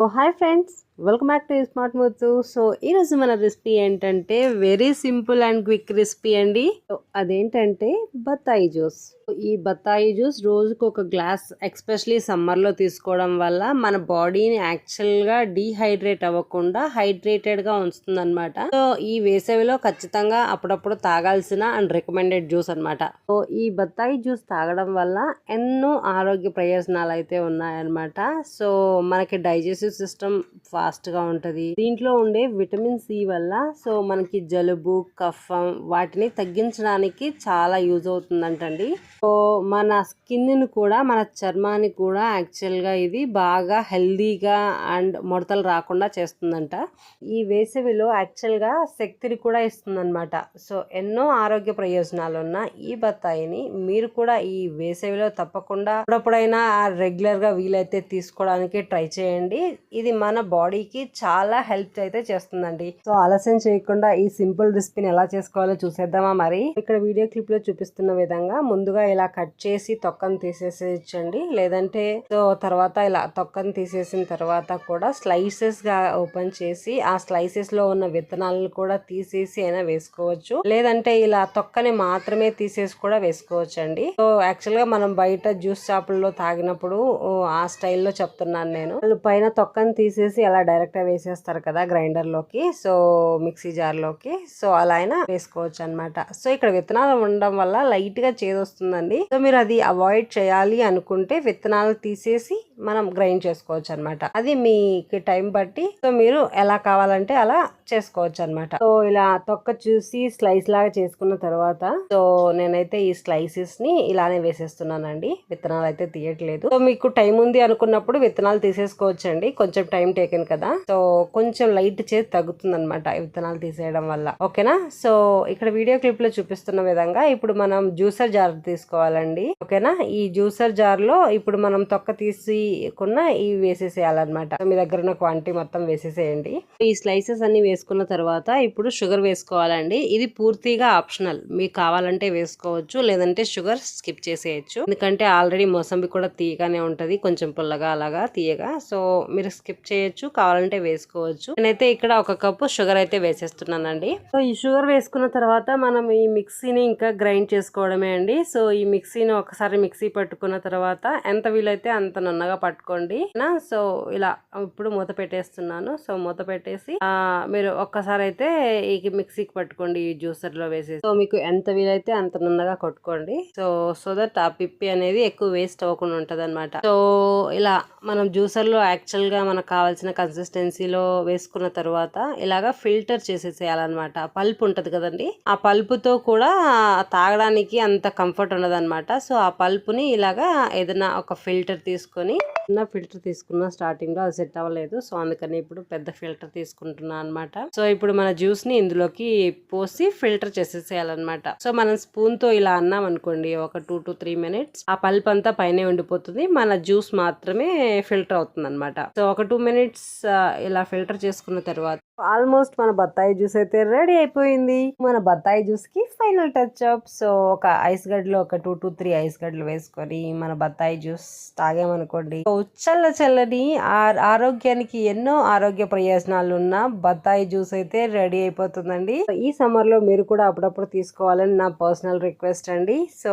Oh hi friends welcome back to smart మూత్ so ఈరోజు మన recipe ఏంటంటే very simple and quick recipe అండి. అదేంటంటే బత్తాయి జ్యూస్ ఈ బత్తాయి జ్యూస్ రోజుకు ఒక గ్లాస్ ఎక్స్పెషలీ సమ్మర్లో తీసుకోవడం వల్ల మన బాడీని యాక్చువల్గా డీహైడ్రేట్ అవ్వకుండా హైడ్రేటెడ్గా ఉంచుతుంది అనమాట సో ఈ వేసవిలో ఖచ్చితంగా అప్పుడప్పుడు తాగాల్సిన అండ్ రికమెండెడ్ జ్యూస్ అనమాట సో ఈ బత్తాయి జ్యూస్ తాగడం వల్ల ఎన్నో ఆరోగ్య ప్రయోజనాలు అయితే ఉన్నాయన్నమాట. సో మనకి డైజెస్టివ్ సిస్టమ్ ఫాస్ట్గా ఉంటుంది. దీంట్లో ఉండే విటమిన్ సి వల్ల సో మనకి జలుబు కఫం వాటిని తగ్గించడానికి చాలా యూజ్ అవుతుందంటండి. సో మన స్కిన్ కూడా మన చర్మానికి కూడా యాక్చువల్గా ఇది బాగా హెల్దీగా అండ్ ముడతలు రాకుండా చేస్తుందంట. ఈ వేసవిలో యాక్చువల్గా శక్తిని కూడా ఇస్తుందన్నమాట. సో ఎన్నో ఆరోగ్య ప్రయోజనాలు ఉన్న ఈ బత్తాయిని మీరు కూడా ఈ వేసవిలో తప్పకుండా అప్పుడప్పుడైనా రెగ్యులర్గా వీలైతే తీసుకోవడానికి ట్రై చేయండి. ఇది మన బాడీకి చాలా హెల్ప్ అయితే చేస్తుందండి. సో ఆలస్యం చేయకుండా ఈ సింపుల్ రెసిపీని ఎలా చేసుకోవాలో చూసేద్దామా మరి? ఇక్కడ వీడియో క్లిప్లో చూపిస్తున్న విధంగా ముందుగా ఇలా ఇలా కట్ చేసి తొక్కను తీసేసేయచ్చండి. లేదంటే సో తర్వాత ఇలా తొక్కను తీసేసిన తర్వాత కూడా స్లైసెస్గా ఓపెన్ చేసి ఆ స్లైసెస్లో ఉన్న విత్తనాలను కూడా తీసేసి అయినా వేసుకోవచ్చు. లేదంటే ఇలా తొక్కని మాత్రమే తీసేసి కూడా వేసుకోవచ్చు అండి సో యాక్చువల్గా మనం బయట జ్యూస్ షాపుల్లో తాగినప్పుడు ఆ స్టైల్లో చెప్తున్నాను నేను. వాళ్ళు పైన తొక్కని తీసేసి అలా డైరెక్ట్గా వేసేస్తారు కదా గ్రైండర్లోకి సో మిక్సీ జార్లోకి. సో అలా అయినా వేసుకోవచ్చు అన్నమాట సో ఇక్కడ విత్తనాలు ఉండడం వల్ల లైట్గా చేదొస్తుందండి. సో మీరు అది అవాయిడ్ చేయాలి అనుకుంటే విత్తనాలు తీసేసి మనం గ్రైండ్ చేసుకోవచ్చు అన్నమాట అది మీకు టైం బట్టి. సో మీరు ఎలా కావాలంటే అలా చేసుకోవచ్చు అన్నమాట సో ఇలా తొక్క చూసి స్లైస్ లాగా చేసుకున్న తర్వాత సో నేనైతే ఈ స్లైసెస్ని ఇలానే వేసేస్తున్నానండి. విత్తనాలు అయితే తీయట్లేదు. సో మీకు టైం ఉంది అనుకున్నప్పుడు విత్తనాలు తీసేసుకోవచ్చండి. కొంచెం టైం టేకెన్ కదా. సో కొంచెం లైట్ చేసి తగ్గుతుంది అనమాట విత్తనాలు తీసేయడం వల్ల. ఓకేనా? సో ఇక్కడ వీడియో క్లిప్లో చూపిస్తున్న విధంగా ఇప్పుడు మనం జ్యూసర్ జార్ తీసుకోవాలండి. ఓకేనా? ఈ జ్యూసర్ జార్లో ఇప్పుడు మనం తొక్క తీసి కొన్న ఇవి వేసేసేయాలన్నమాట. మీ దగ్గర ఉన్న క్వాంటిటీ మొత్తం వేసేసేయండి. ఈ స్లైసెస్ అన్ని వేసుకున్న తర్వాత ఇప్పుడు షుగర్ వేసుకోవాలండి. ఇది పూర్తిగా ఆప్షనల్ మీకు కావాలంటే వేసుకోవచ్చు లేదంటే షుగర్ స్కిప్ చేసేయచ్చు. ఎందుకంటే ఆల్రెడీ మోసంబి కూడా తీయగానే ఉంటది కొంచెం పుల్లగా అలాగా తీయగా. సో మీరు స్కిప్ చేయొచ్చు కావాలంటే వేసుకోవచ్చు. నేనైతే ఇక్కడ ఒక కప్పు షుగర్ అయితే వేసేస్తున్నానండి. సో ఈ షుగర్ వేసుకున్న తర్వాత మనం ఈ మిక్సీని ఇంకా గ్రైండ్ చేసుకోవడమే అండి. సో ఈ మిక్సీని ఒకసారి మిక్సీ పట్టుకున్న తర్వాత ఎంత వీలైతే అంత నున్నగా పట్టుకోండి. సో ఇలా ఇప్పుడు మూత పెట్టేస్తున్నాను. సో మూత పెట్టేసి మీరు ఒక్కసారి అయితే ఈ మిక్సీకి పట్టుకోండి ఈ జ్యూసర్లో వేసేసి. సో మీకు ఎంత వీలైతే అంత నున్నగా కొట్టుకోండి. సో సో దట్ ఆ పిప్పి అనేది ఎక్కువ వేస్ట్ అవ్వకుండా ఉంటది అనమాట సో ఇలా మనం జ్యూసర్లో యాక్చువల్గా మనకు కావాల్సిన కన్సిస్టెన్సీలో వేసుకున్న తర్వాత ఇలాగా ఫిల్టర్ చేసేసేయాలన్నమాట. పల్ప్ ఉంటది కదండి. ఆ పల్పుతో కూడా తాగడానికి అంత కంఫర్ట్ ఉండదు సో ఆ పల్పుని ఇలాగా ఏదైనా ఒక ఫిల్టర్ తీసుకొని చిన్న ఫిల్టర్ తీసుకున్న స్టార్టింగ్లో అది సెట్ అవ్వలేదు. సో అందుకని ఇప్పుడు పెద్ద ఫిల్టర్ తీసుకుంటున్నా అనమాట సో ఇప్పుడు మన జ్యూస్ని ఇందులోకి పోసి ఫిల్టర్ చేసేసేయాలన్నమాట. సో మనం స్పూన్తో ఇలా అన్నాం అనుకోండి ఒక టూ టు త్రీ మినిట్స్ ఆ పల్ప్ అంతా పైనే ఉండిపోతుంది. మన జ్యూస్ మాత్రమే ఫిల్టర్ అవుతుంది అనమాట సో ఒక టూ మినిట్స్ ఇలా ఫిల్టర్ చేసుకున్న తర్వాత ఆల్మోస్ట్ మన బత్తాయి జ్యూస్ అయితే రెడీ అయిపోయింది. మన బత్తాయి జ్యూస్కి ఫైనల్ టచ్ అప్. సో ఒక ఐస్ గడ్డలో ఒక టూ టు త్రీ ఐస్ గడ్డలు వేసుకొని మన బత్తాయి జ్యూస్ తాగామనుకోండి చల్ల చల్లని ఆ- ఆరోగ్యానికి ఎన్నో ఆరోగ్య ప్రయోజనాలు ఉన్న బత్తాయి జ్యూస్ అయితే రెడీ అయిపోతుందండి. ఈ సమ్మర్లో మీరు కూడా అప్పుడప్పుడు తీసుకోవాలని నా పర్సనల్ రిక్వెస్ట్ అండి. So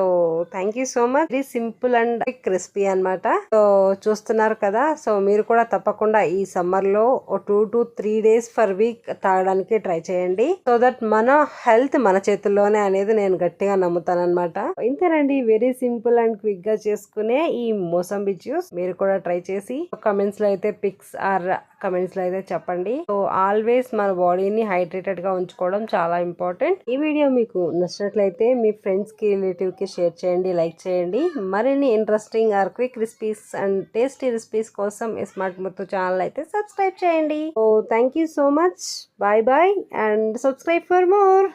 thank you so much ఇది సింపుల్ అండ్ క్రిస్పీ అన్నమాట. సో చూస్తున్నారు కదా సో మీరు కూడా తప్పకుండా ఈ సమ్మర్లో two to three days for week తాగడానికి ట్రై చేయండి. సో దట్ మన హెల్త్ మన చేతుల్లోనే అనేది నేను గట్టిగా నమ్ముతాను అనమాట ఇంతేనండి వెరీ సింపుల్ అండ్ క్విక్గా చేసుకునే ఈ మోసంబి జ్యూస్ మీరు కూడా ట్రై చేసి కమెంట్స్లో అయితే పిక్స్ ఆర్ కమెంట్స్లో అయితే చెప్పండి. సో ఆల్వేస్ మన బాడీని హైడ్రేటెడ్గా ఉంచుకోవడం చాలా ఇంపార్టెంట్ ఈ వీడియో మీకు నచ్చినట్లయితే మీ ఫ్రెండ్స్కి రిలేటివ్కి షేర్ చేయండి లైక్ చేయండి. మరిన్ని interesting or quick recipes and tasty recipes కోసం స్మార్ట్ మొత్తం ఛానల్ అయితే సబ్స్క్రైబ్ చేయండి. So thank you so much bye bye and subscribe for more